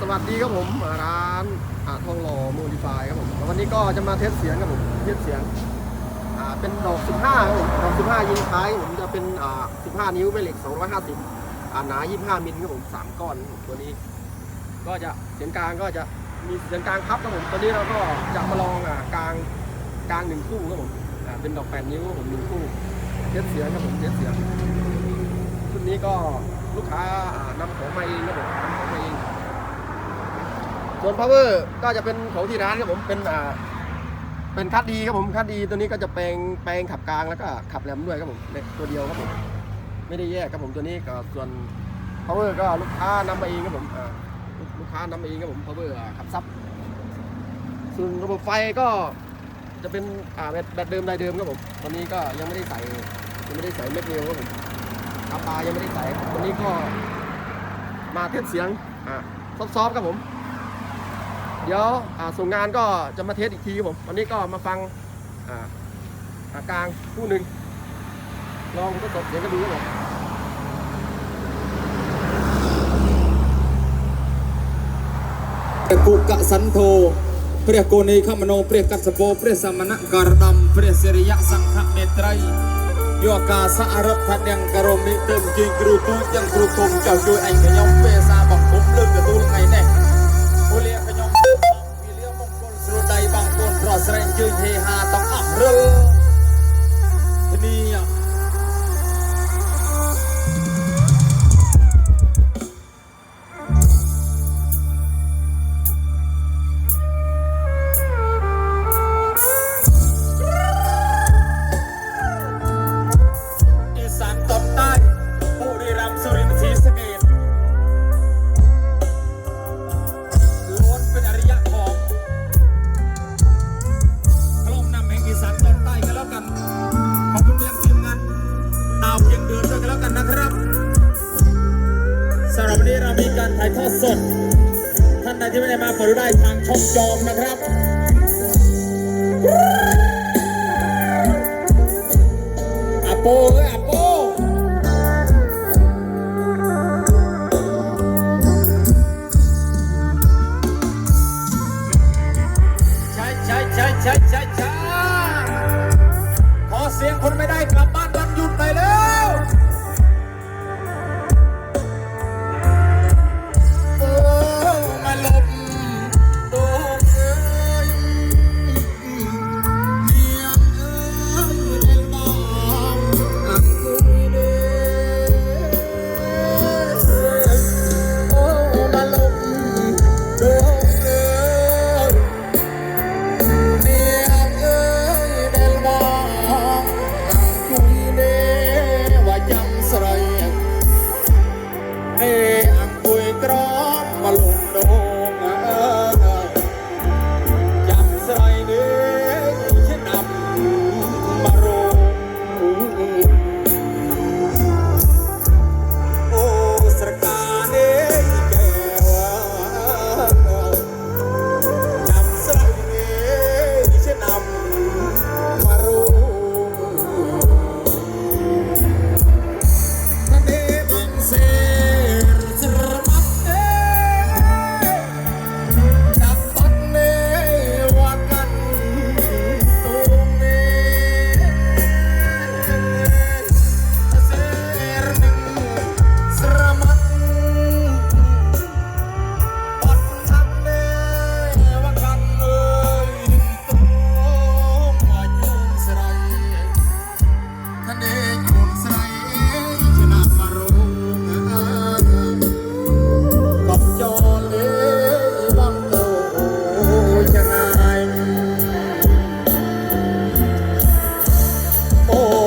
สวัสดีครับผมร้านอาทองหล่อโมดิฟายครับผมวันนี้ก็จะมาเทสเสียงครับผมเทสเสียงเป็นดอก 15ครับผมดอก 15 ยิงท้ายผมจะเป็น 15 นิ้วแม่เหล็ก 250หนา 25 มิลครับผม3ก้อนตัวนี้ ก็จะเสียงกลางก็จะมีเสียงกลางพับครับผมตัวนี้เราก็จะมาลองกลางกลางหนึ่งคู่ครับผมเป็นดอก 8 นิ้วครับผมหนึ่งคู่เทสเสียงครับผมเทสเสียงชุดนี้ก็ลูกค้าอ่านำของมาเองครับผมนำของมาเอง ส่วน power ก็จะเป็นของที่ร้านครับผมเป็นอ่าเป็นคัดดีครับผมคัดดีตัวนี้ก็จะแปลงแปลงขับกลางแล้วก็ขับแหลมด้วยครับผมเล็กตัวเดียวครับผมไม่ได้แยกครับผมตัวนี้ก็ส่วน power ก็ลูกค้านำมาเองครับผมอ่าลูกลูกค้านำมาเองครับผม power อ่าขับซับส่วนระบบไฟก็จะเป็นอ่าแบตแบตเดิมไดเดิมครับผมตอนนี้ก็ยังไม่ได้ใส่ยังไม่ได้ใส่เม็ดเร็วครับผมอาปายังไม่ได้ใส่ครับตัวนี้ก็มาเทสเสียงอ่าซอฟๆครับผม เดี๋ยวอ่าส่งงานก็จะมาเทสอีกทีครับผมวันนี้ก็มาฟังอ่าอากลางคู่หนึ่งลองทดสอบเสียงกันดูครับผม ព្រះគុកសន្ធោព្រះគោនីខមនោព្រះកសពោព្រះសមណករដំព្រះសិរិយសង្ឃមេត្រីយោកាសអរដ្ឋទាំងករមិទៅជិញគ្រូទូចទាំងគ្រូគុំចៅជួយអញខ្ញុំពេលសាបង្គុំលើកទទួលថ្ងៃនេះពលិ ល นี้เรามีการถ่ายทอดสด ท่านใดที่ไม่ได้มาเปิดดูได้ทางช่องจอมนะครับ